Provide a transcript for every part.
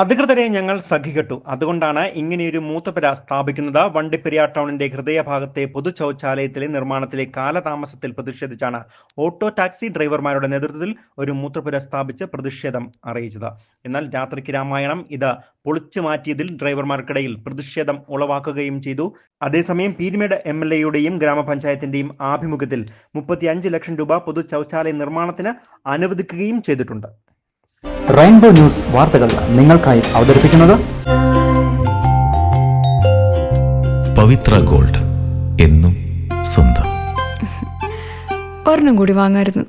അധികൃതരെ ഞങ്ങൾ സഖികെട്ടു. അതുകൊണ്ടാണ് ഇങ്ങനെയൊരു മൂത്തപുര സ്ഥാപിക്കുന്നത്. വണ്ടിപ്പെരിയാർ ടൗണിന്റെ ഹൃദയഭാഗത്തെ പൊതു ശൗചാലയത്തിലെ നിർമ്മാണത്തിലെ കാലതാമസത്തിൽ പ്രതിഷേധിച്ചാണ് ഓട്ടോ ടാക്സി ഡ്രൈവർമാരുടെ നേതൃത്വത്തിൽ ഒരു മൂത്രപുര സ്ഥാപിച്ച് പ്രതിഷേധം അറിയിച്ചത്. എന്നാൽ രാത്രിക്ക് രാമായണം ഇത് പൊളിച്ചു മാറ്റിയതിൽ ഡ്രൈവർമാർക്കിടയിൽ പ്രതിഷേധം ഉളവാക്കുകയും ചെയ്തു. അതേസമയം പീരുമേട് എം എൽ എയുടെയും ഗ്രാമപഞ്ചായത്തിന്റെയും ആഭിമുഖ്യത്തിൽ മുപ്പത്തിയഞ്ച് ലക്ഷം രൂപ പൊതു ശൗചാലയ നിർമ്മാണത്തിന് അനുവദിക്കുകയും ചെയ്തിട്ടുണ്ട്. റെയിൻബോ ന്യൂസ് വാർത്തകൾ നിങ്ങൾക്കായി അവതരിപ്പിക്കുന്നത് പവിത്ര ഗോൾഡ് എന്നും സ്വന്തം. ഒരെണ്ണം കൂടി വാങ്ങായിരുന്നു.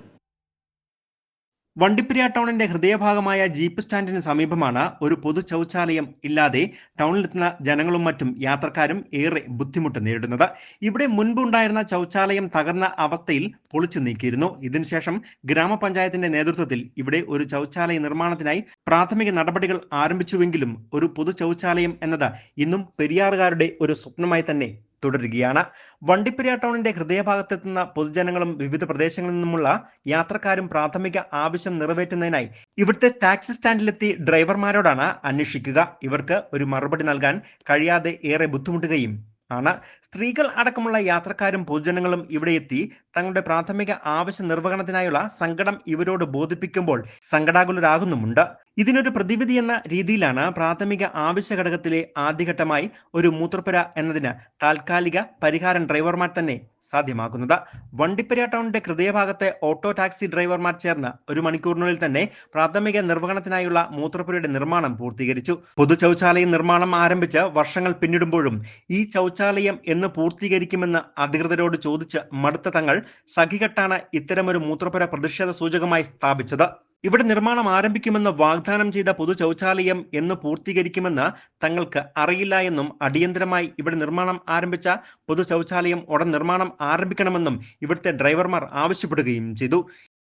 വണ്ടിപ്പെരിയാർ ടൗണിന്റെ ഹൃദയഭാഗമായ ജീപ്പ് സ്റ്റാൻഡിന് സമീപമാണ് ഒരു പൊതു ശൗചാലയം ഇല്ലാതെ ടൗണിലെത്തുന്ന ജനങ്ങളും മറ്റും യാത്രക്കാരും ഏറെ ബുദ്ധിമുട്ട് നേരിടുന്നത്. ഇവിടെ മുൻപുണ്ടായിരുന്ന ശൗചാലയം തകർന്ന അവസ്ഥയിൽ പൊളിച്ചു നീക്കിയിരുന്നു. ഇതിനുശേഷം ഗ്രാമപഞ്ചായത്തിന്റെ നേതൃത്വത്തിൽ ഇവിടെ ഒരു ശൗചാലയ നിർമ്മാണത്തിനായി പ്രാഥമിക നടപടികൾ ആരംഭിച്ചുവെങ്കിലും ഒരു പൊതു ശൗചാലയം എന്നത് ഇന്നും പെരിയാറുകാരുടെ ഒരു സ്വപ്നമായി തന്നെ തുടരുകയാണ്. വണ്ടിപ്പെരിയാർ ടൗണിന്റെ ഹൃദയഭാഗത്തെത്തുന്ന പൊതുജനങ്ങളും വിവിധ പ്രദേശങ്ങളിൽ നിന്നുമുള്ള യാത്രക്കാരും പ്രാഥമിക ആവശ്യം നിറവേറ്റുന്നതിനായി ഇവിടുത്തെ ടാക്സി സ്റ്റാൻഡിലെത്തി ഡ്രൈവർമാരോടാണ് അന്വേഷിക്കുക. ഇവർക്ക് ഒരു മറുപടി നൽകാൻ കഴിയാതെ ഏറെ ബുദ്ധിമുട്ടുകയും ആണ്. സ്ത്രീകൾ അടക്കമുള്ള യാത്രക്കാരും പൊതുജനങ്ങളും ഇവിടെ എത്തി തങ്ങളുടെ പ്രാഥമിക ആവശ്യ നിർവഹണത്തിനായുള്ള സങ്കടം ഇവരോട് ബോധിപ്പിക്കുമ്പോൾ സങ്കടാകുലരാകുന്നുമുണ്ട്. ഇതിനൊരു പ്രതിവിധി എന്ന രീതിയിലാണ് പ്രാഥമിക ആവശ്യ ഘടകത്തിലെ ആദ്യഘട്ടമായി ഒരു മൂത്രപ്പുര എന്നതിന് താൽക്കാലിക പരിഹാരം ഡ്രൈവർമാർ തന്നെ സാധ്യമാക്കുന്നത്. വണ്ടിപ്പെരിയ ടൗണിന്റെ ഹൃദയഭാഗത്തെ ഓട്ടോ ടാക്സി ഡ്രൈവർമാർ ചേർന്ന് ഒരു മണിക്കൂറിനുള്ളിൽ തന്നെ പ്രാഥമിക നിർവഹണത്തിനായുള്ള മൂത്രപ്പുരയുടെ നിർമ്മാണം പൂർത്തീകരിച്ചു. പൊതു ശൗചാലയ നിർമ്മാണം ആരംഭിച്ച് വർഷങ്ങൾ പിന്നിടുമ്പോഴും ഈ ശൗചാലയം എന്ന് പൂർത്തീകരിക്കുമെന്ന് അധികൃതരോട് ചോദിച്ച് മടുത്ത തങ്ങൾ സഖികെട്ടാണ് ഇത്തരമൊരു മൂത്രപ്പുര പ്രതിഷേധ സൂചകമായി സ്ഥാപിച്ചത്. ഇവിടെ നിർമ്മാണം ആരംഭിക്കുമെന്ന് വാഗ്ദാനം ചെയ്ത പൊതു ശൗചാലയം എന്ന് പൂർത്തീകരിക്കുമെന്ന് തങ്ങൾക്ക് അറിയില്ല എന്നും അടിയന്തരമായി ഇവിടെ നിർമ്മാണം ആരംഭിച്ച പൊതു ശൗചാലയം ഉടൻ നിർമ്മാണം ആരംഭിക്കണമെന്നും ഇവിടുത്തെ ഡ്രൈവർമാർ ആവശ്യപ്പെടുകയും ചെയ്തു.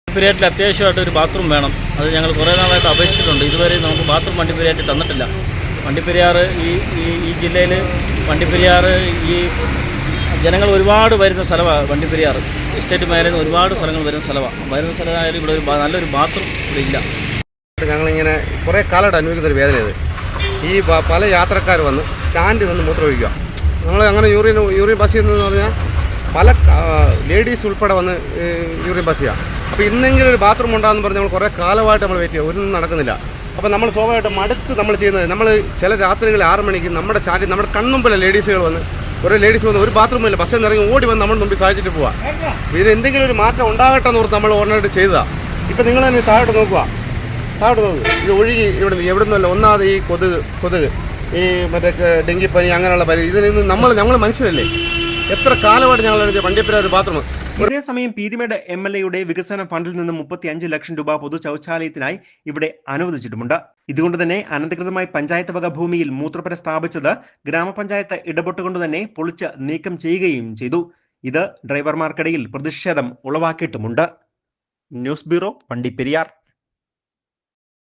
വണ്ടിപ്പെരിയാറ്റിൽ അത്യാവശ്യമായിട്ട് ഒരു ബാത്റൂം വേണം. അത് ഞങ്ങൾ കുറേ നാളായിട്ട് അപേക്ഷിച്ചിട്ടുണ്ട്. ഇതുവരെ നമുക്ക് ബാത്റൂം വണ്ടിപ്പെരിയാറ്റിൽ തന്നിട്ടില്ല. വണ്ടിപ്പെരിയാർ ഈ ഈ ജില്ലയിൽ വണ്ടിപ്പെരിയാർ ഈ ജനങ്ങൾ ഒരുപാട് വരുന്ന സ്ഥലമാണ് വണ്ടിപ്പെരിയാർ എസ്റ്റേറ്റ് നിന്ന് ഒരുപാട് സ്ഥലങ്ങൾ വരുന്ന സ്ഥലമാണ് വരുന്ന സ്ഥലമായാലും ഇവിടെ ഒരു നല്ലൊരു ബാത്റൂം ഇവിടെ ഇല്ല. ഞങ്ങളിങ്ങനെ കുറേ കാലമായിട്ട് അനുഭവിക്കുന്ന ഒരു വേദന ഇത്. ഈ പല യാത്രക്കാർ വന്ന് സ്റ്റാൻഡിൽ നിന്ന് മൂത്രം ഒഴിക്കുക നമ്മൾ അങ്ങനെ യൂറിൻ യൂറിൻ ബസ് ചെയ്യുന്നതെന്ന് പറഞ്ഞാൽ പല ലേഡീസ് ഉൾപ്പെടെ വന്ന് യൂറിയൻ യൂറിൻ ബസ് ചെയ്യുക അപ്പോൾ ഇന്നെങ്കിലും ഒരു ബാത്റൂം ഉണ്ടാകുമെന്ന് പറഞ്ഞ് നമ്മൾ കുറേ കാലമായിട്ട് നമ്മൾ വെയിറ്റ് ചെയ്യുക. ഒന്നും നടക്കുന്നില്ല. അപ്പോൾ നമ്മൾ സ്വാഭാവികമായിട്ടും മടുത്ത് നമ്മൾ ചെയ്യുന്നത് നമ്മൾ ചില രാത്രികളിൽ ആറ് മണിക്ക് നമ്മുടെ ചാറ്റി നമ്മുടെ കണ്ണുമ്പിലെ ലേഡീസുകൾ വന്ന് കുറേ ലേഡീസ് വന്ന് ഒരു ബാത്റൂം ഇല്ല ബസ്സിൽ ഇറങ്ങി ഓടി വന്ന് നമ്മൾ മുമ്പിൽ സാധിച്ചിട്ട് പോവാം. ഇത് എന്തെങ്കിലും ഒരു മാറ്റം ഉണ്ടാകട്ടെ എന്ന് ഓർത്ത് നമ്മൾ ഓർണായിട്ട് ചെയ്തതാ. ഇപ്പം നിങ്ങൾ തന്നെ താഴോട്ട് നോക്കുക താഴോട്ട് നോക്കുക ഇത് ഒഴുകി ഇവിടെ നിന്ന് എവിടെ നിന്നല്ല ഒന്നാമത് ഈ കൊതുക് കൊതുക്. ഈ മറ്റേ ഡെങ്കിപ്പനി അങ്ങനെയുള്ള പനി നിന്ന് നമ്മൾ ഞങ്ങൾ മനുഷ്യരല്ലേ? എത്ര കാലമായിട്ട് ഞങ്ങൾ വണ്ടിപ്പുര ഒരു ബാത്റൂം ഇതേസമയം പീരുമേട് എം എൽ എയുടെ വികസന ഫണ്ടിൽ നിന്ന് മുപ്പത്തി അഞ്ച് ലക്ഷം രൂപ പൊതു ശൗചാലയത്തിനായി ഇവിടെ അനുവദിച്ചിട്ടുമുണ്ട്. ഇതുകൊണ്ട് തന്നെ അനധികൃതമായി പഞ്ചായത്ത് വക ഭൂമിയിൽ മൂത്രപ്പുര സ്ഥാപിച്ചത് ഗ്രാമപഞ്ചായത്ത് ഇടപെട്ടുകൊണ്ട് തന്നെ പൊളിച്ച് നീക്കം ചെയ്യുകയും ചെയ്തു. ഇത് ഡ്രൈവർമാർക്കിടയിൽ പ്രതിഷേധം ഉളവാക്കിയിട്ടുമുണ്ട്. News bureau Vandiperiyar